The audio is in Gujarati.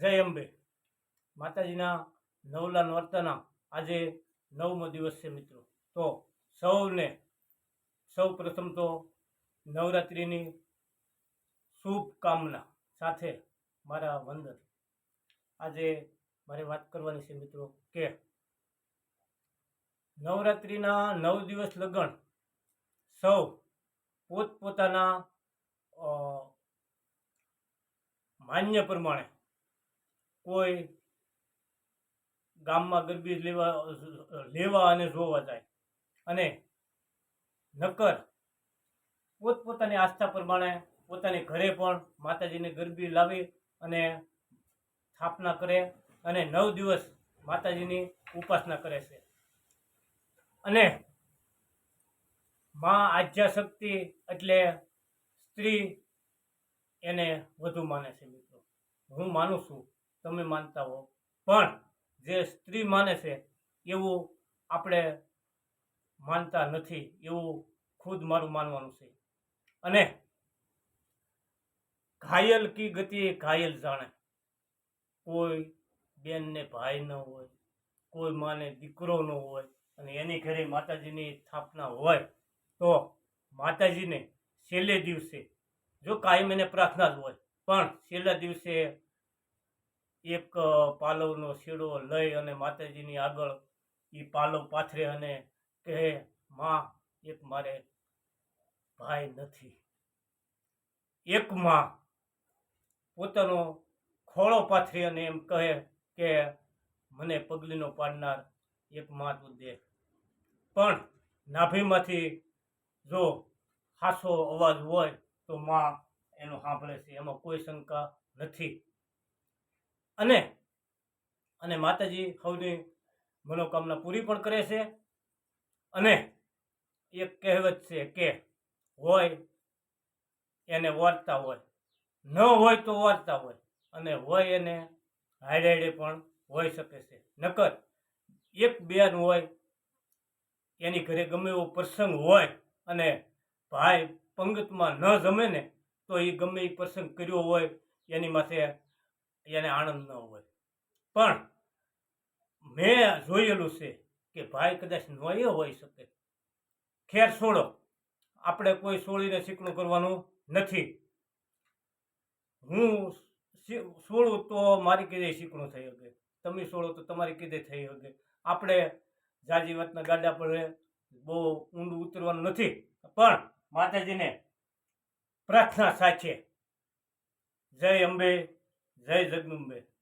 જય અંબે. માતાજીના નવલા નોરતાના આજે નવમો દિવસ છે મિત્રો. તો સૌને, સૌ પ્રથમ તો નવરાત્રિની શુભકામના સાથે મારા વંદન. આજે મારે વાત કરવાની છે મિત્રો કે નવરાત્રિના નવ દિવસ લગન સૌ પોતપોતાના માન્ય પ્રમાણે કોઈ ગામમાં ગરબી લેવા લેવા અને જોવા જાય. અને નકર પોતપોતાની આસ્થા પ્રમાણે પોતાની ઘરે પણ માતાજીને ગરબી લાવી અને સ્થાપના કરે અને નવ દિવસ માતાજીની ઉપાસના કરે છે. અને માં આદ્યા શક્તિ એટલે સ્ત્રી એને વધુ માને છે મિત્રો. હું માનું છું તમે માનતા હો. પણ જે સ્ત્રી માને છે, એવું આપણે માનતા નથી, એવું ખુદ મારું માનવાનું છે. અને ઘાયલ કી ગતિ ઘાયલ જાણે. કોઈ બેનને ભાઈ ન હોય, કોઈ માને દીકરો ન હોય, અને એની ઘરે માતાજીની સ્થાપના હોય, તો માતાજીને છેલ્લે દિવસે, જો કાયમ એને પ્રાર્થના જ હોય, પણ છેલ્લા દિવસે એક પાલવનો શીડો લઈ અને માતાજીની આગળ એ પાલવ પાથરે અને કહે, માં, એક મારે ભાઈ નથી. એક માં પોતાનો ખોળો પાથરી અને એમ કહે કે, મને પગલીનો પાડનાર એક માં તું દે. પણ નાભીમાંથી જો હાસો અવાજ હોય તો માં એનો સાંભળે છે. એમાં કોઈ શંકા નથી. અને અને માતાજી સૌની મનોકામના પૂરી પણ કરે છે. અને એક કહેવત છે કે હોય એને વર્તા હોય, ન હોય તો વર્તા હોય, અને હોય એને હાડે પણ હોઈ શકે છે. નકર એક બેન હોય, એની ઘરે ગમે એવો પ્રસંગ હોય અને ભાઈ પંગતમાં ન જમે ને, તો એ ગમે એ પ્રસંગ કર્યો હોય, એની માથે એને આનંદ ન હોય. પણ મેં જોયેલું છે કે ભાઈ કદાચ નોય હોઈ શકે. ખેર છોડો. આપણે કોઈ છોડીને શીકણું કરવાનું નથી. હું સોળું તો મારી કીધે શીકણું થઈ શકે. તમે છોડો તો તમારી કીધે થઈ શકે. આપણે જાજી વાતના ગાડા પર બહુ ઊંડું ઉતરવાનું નથી. પણ માતાજીને પ્રાર્થના સાચે જય અંબે જય જગદંબે.